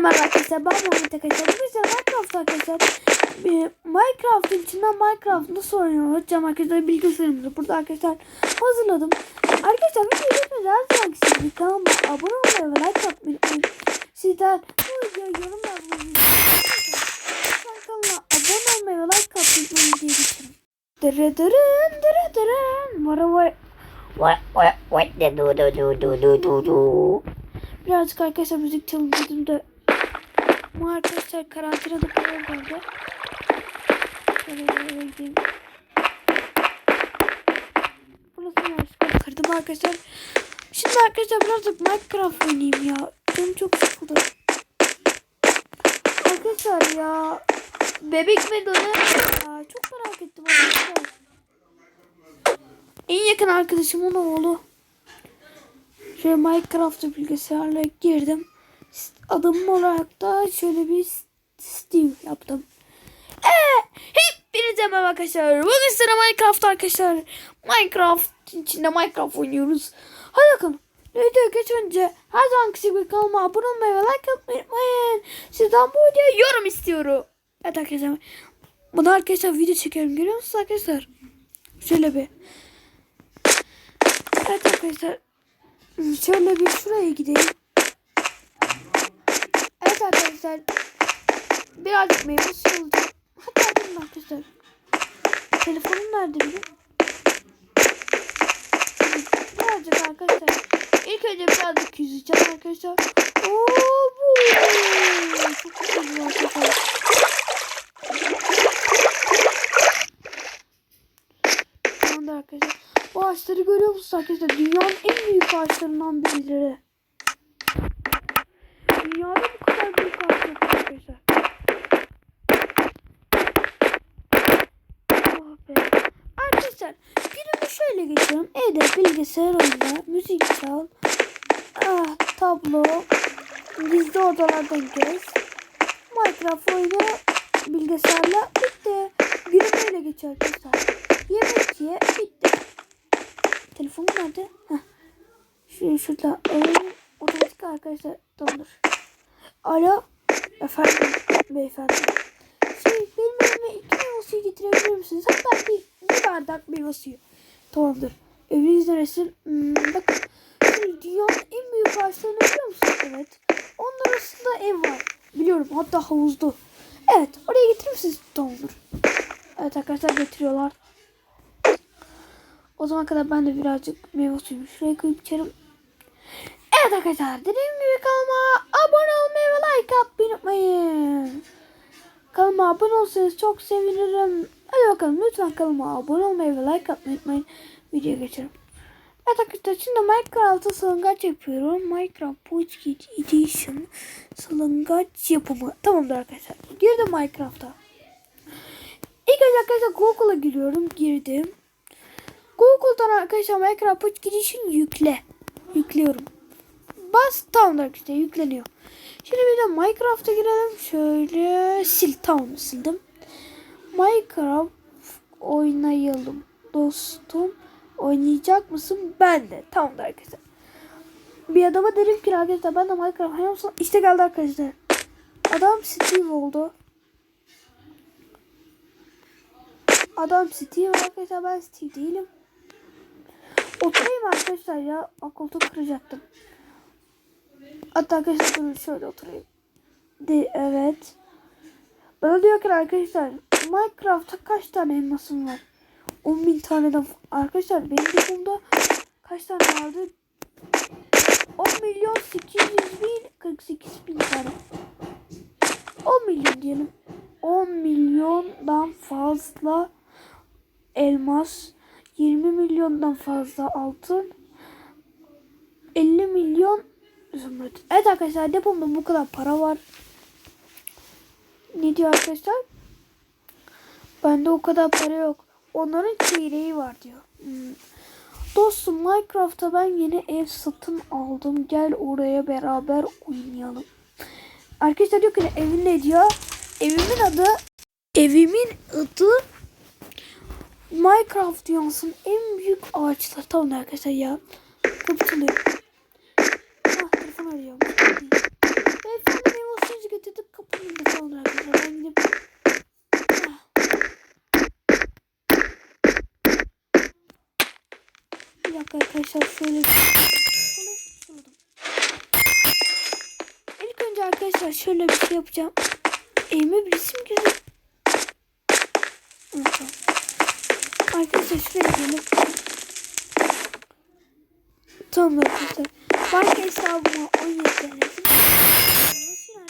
Merhaba arkadaşlar ben Muhammed arkadaşlar. Bugün size Minecraft arkadaşlar. Ee, Minecraft'ın içinden Minecraft nasıl oynanır hocam arkadaşlar bilgisayarımızı burada arkadaşlar hazırladım. Arkadaşlar videoyu geçmeden her zaman sizi kanalıma abone olmayı ve like atmayı unutmayın. Sizler bu videoya yorum yazmayı Lütfen kanalıma abone olmayı ve like atmayı unutmayın diye geçelim. Dırı dırın dırı dırın. Vara vay. What what what do do do do do do do. Birazcık arkadaşlar müzik çalın da bu arkadaşlar karantinada falan kaldı. Şöyle böyle gideyim. Burası yanlışlıkla kırdım arkadaşlar. Şimdi arkadaşlar birazcık Minecraft oynayayım ya. Canım çok sıkıldı. Arkadaşlar ya. Bebek mi döner ya? Çok merak ettim arkadaşlar. En yakın arkadaşımın oğlu. Şöyle Minecraft'ta bilgisayarla girdim. Adım olarak da şöyle bir Steve yaptım. Ee, hepinize merhaba arkadaşlar. Bugün sıra Minecraft arkadaşlar. Minecraft içinde Minecraft oynuyoruz. Hadi bakalım. Videoya geç önce her zaman gibi kanalıma abone olmayı ve like atmayı unutmayın. Sizden bu videoya yorum istiyorum. Evet arkadaşlar. Bunu arkadaşlar video çekiyorum. Görüyor musunuz arkadaşlar? Şöyle bir. Evet arkadaşlar. Şöyle bir şuraya gideyim. Evet arkadaşlar. Birazcık meyve suyu olacak. Hatta benim arkadaşlar. Telefonum nerede benim? Birazcık arkadaşlar. İlk önce birazcık yüzeceğim arkadaşlar. Oo bu. Çok güzel arkadaşlar. Tamamdır arkadaşlar. Bu ağaçları görüyor musunuz arkadaşlar? Dünyanın en büyük ağaçlarından birileri. Dünyada bu kadar büyük ağaç yok arkadaşlar. Oh be. Arkadaşlar günümü şöyle geçiyorum. Evde bilgisayar oyunda müzik çal. Ah, tablo. Gizli odalardan gez. Minecraft oyunu bilgisayarla bitti. Günüm öyle geçiyor arkadaşlar. Yemek ye bitti. Telefonum nerede? Heh. Şuraya şurada. Ee, otomatik arkadaşlar dondur. Alo. Efendim beyefendi. Suyu getirebilir misiniz? Hatta bir, bir bardak meyve suyu. Tamamdır. Eviniz neresi? Hmm, bakın. Şimdi dünyanın en büyük ağaçlarını biliyor musunuz? Evet. Onun arasında ev var. Biliyorum. Hatta havuzlu. Evet. Oraya getirir misiniz? Tamamdır. Evet arkadaşlar getiriyorlar. O zaman kadar ben de birazcık meyve suyumu şuraya koyup içerim. Evet arkadaşlar dediğim gibi kanalıma abone olmayı ve like atmayı unutmayın. Kanalıma abone olsanız çok sevinirim. Hadi bakalım lütfen kanalıma abone olmayı ve like atmayı unutmayın. Videoya geçelim. Evet arkadaşlar şimdi Minecraft'ta salıngaç yapıyorum. Minecraft Poach Edition salıngaç yapımı. Tamamdır arkadaşlar. Girdim Minecraft'a. İlk önce arkadaşlar Google'a giriyorum. Girdim. Google'dan arkadaşlar Minecraft Poach Edition yükle. Yüklüyorum. Bas tamamdır arkadaşlar yükleniyor. Şimdi bir de Minecraft'a girelim. Şöyle sil tamam sildim. Minecraft oynayalım dostum. Oynayacak mısın? Ben de. Tamamdır arkadaşlar. Bir adama derim ki arkadaşlar ben de Minecraft oynuyor musun? İşte geldi arkadaşlar. Adam Steve oldu. Adam Steve arkadaşlar ben Steve değilim. Oturayım arkadaşlar ya. Koltuğu kıracaktım. Hatta arkadaşlar şöyle oturayım. De, evet. Bana diyor ki arkadaşlar Minecraft'ta kaç tane elmasım var? 10 bin taneden arkadaşlar benim depomda kaç tane vardı? 10 milyon 800 bin 48 bin tane. 10 milyon diyelim. 10 milyondan fazla elmas, 20 milyondan fazla altın, 50 milyon zümrüt. Evet arkadaşlar depomda bu kadar para var. Ne diyor arkadaşlar? Bende o kadar para yok. Onların çeyreği var diyor. Hmm. Dostum Minecraft'ta ben yeni ev satın aldım. Gel oraya beraber oynayalım. Arkadaşlar diyor ki evin ne diyor? Evimin adı evimin adı Minecraft yansın en büyük ağaçlar. Tamam arkadaşlar ya arıyorum. Beyefendi benim o götürdük kapının da sonra arkadaşlar. Ben gidip... Ah. Bir dakika arkadaşlar şöyle... İlk önce arkadaşlar şöyle bir şey yapacağım. Elime bir resim girdi. Arkadaşlar şuraya gelip Tamam arkadaşlar. Banka hesabıma 17 tane. Nasıl yani?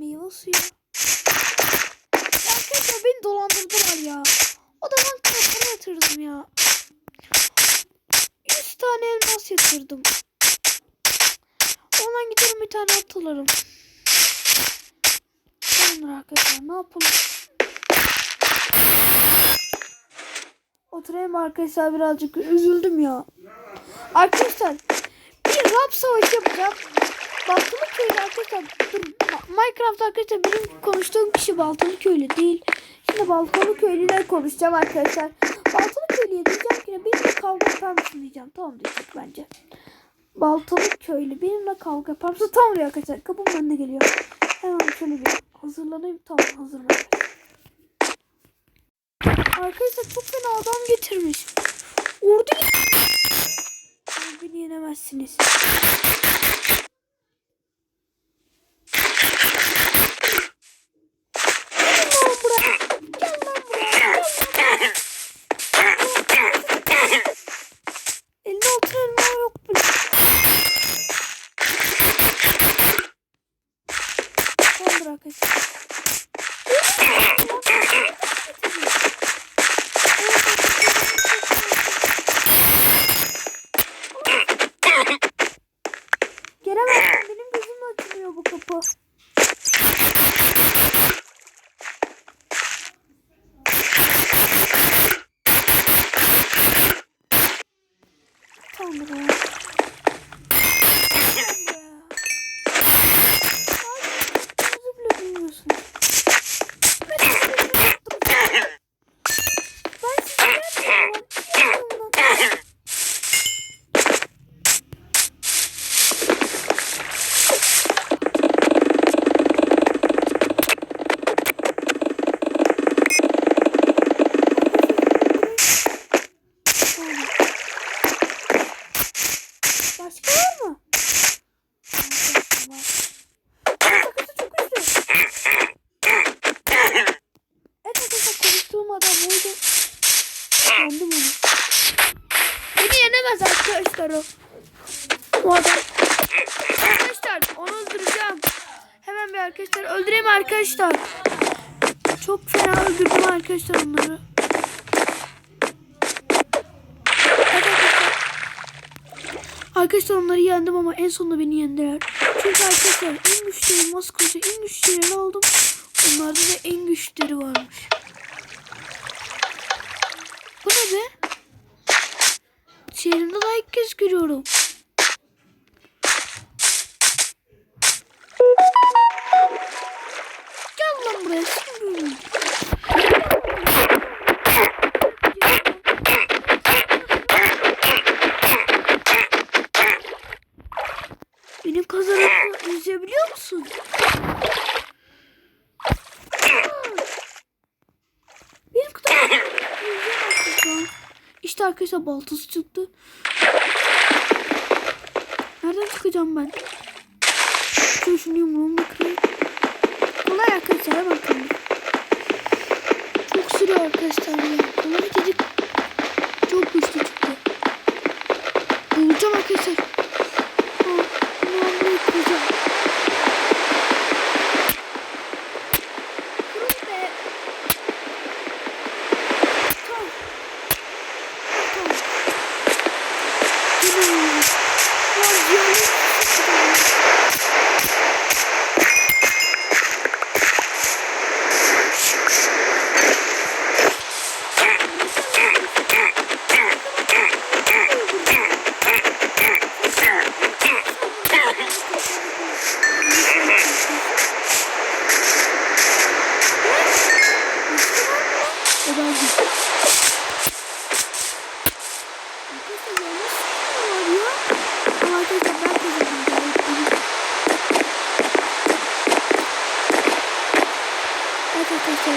Meyve suyu. Arkadaşlar beni dolandırdılar ya. O da bankaya para yatırdım ya. 100 tane elmas yatırdım. Ondan giderim bir tane at alırım. Tamamdır arkadaşlar ne yapalım? Oturayım arkadaşlar birazcık üzüldüm ya. Arkadaşlar bir rap savaşı yapacağım. Baltalı köylü arkadaşlar. Dur, Minecraft arkadaşlar benim konuştuğum kişi Baltalı köylü değil. Şimdi Baltalı köylüyle konuşacağım arkadaşlar. Baltalı köylüye diyeceğim ki benimle kavga yapar mısın diyeceğim. Tamam diyecek bence. Baltalı köylü benimle kavga yapar mısın? Tamam diyor arkadaşlar. Kapım önüne geliyor. Hemen şöyle bir hazırlanayım. Tamam hazırım arkadaşlar. Çok fena adam getirmiş. Ordu. Ama Beni yenemezsiniz. Gelin lan buraya. Gel lan buraya. Gel lan buraya. Elinde altın elma yok bile. Tamamdır arkadaşlar. Gelemezsin. Benim gözüm açılıyor bu kapı. Tamam buraya. Tamam buraya. Ay, gözü bile bilmiyorsun. Ben size ne yaptım? Ben size ne yaptım? lan? Başka var mı? Arkadaşlar var. Sakızı çok güçlü. Evet arkadaşlar konuştuğum adam oydu. Yendim onu. Beni yenemez arkadaşlar o. O adam. Arkadaşlar onu öldüreceğim. Hemen bir arkadaşlar öldüreyim arkadaşlar. Çok fena öldürdüm arkadaşlar onları. Arkadaşlar. Onları yendim ama en sonunda beni yendiler. Çünkü arkadaşlar en güçlü elmas kılıcı en güçlülerini aldım. Onlarda da en güçlüleri varmış. Bu ne be? Şehrimde daha ilk kez görüyorum. Gel lan buraya. Benim kazanımı izleyebiliyor musun? Benim kazanımı izleyemezsin şu an. İşte arkadaşlar baltası çıktı. Nereden çıkacağım ben? Şöyle şunu yumruğumla kırayım. Kolay arkadaşlar kırayım. Çok sürüyor arkadaşlar. Kolay dedik. Çok güçlü arkadaşlar.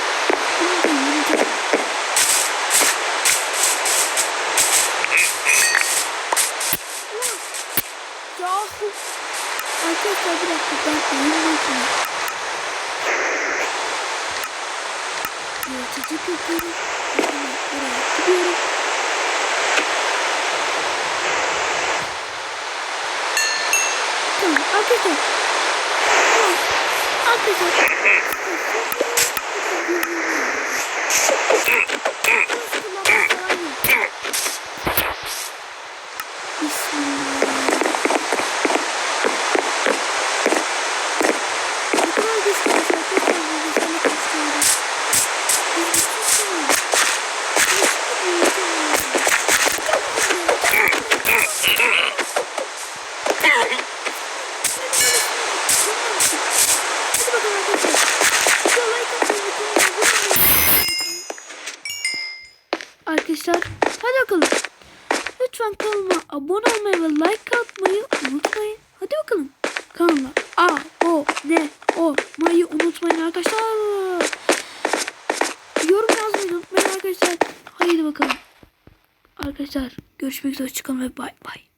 Yahu. Arkadaşlar bir dakika ben oyun Yaratıcı kökleri. Buraya Arkadaşlar hadi bakalım. Lütfen kanalıma abone olmayı ve like atmayı unutmayın. Hadi bakalım. Kanalıma abone olmayı unutmayın arkadaşlar. Yorum yazmayı unutmayın arkadaşlar. Haydi bakalım. Arkadaşlar görüşmek üzere. Çıkalım ve bay bay.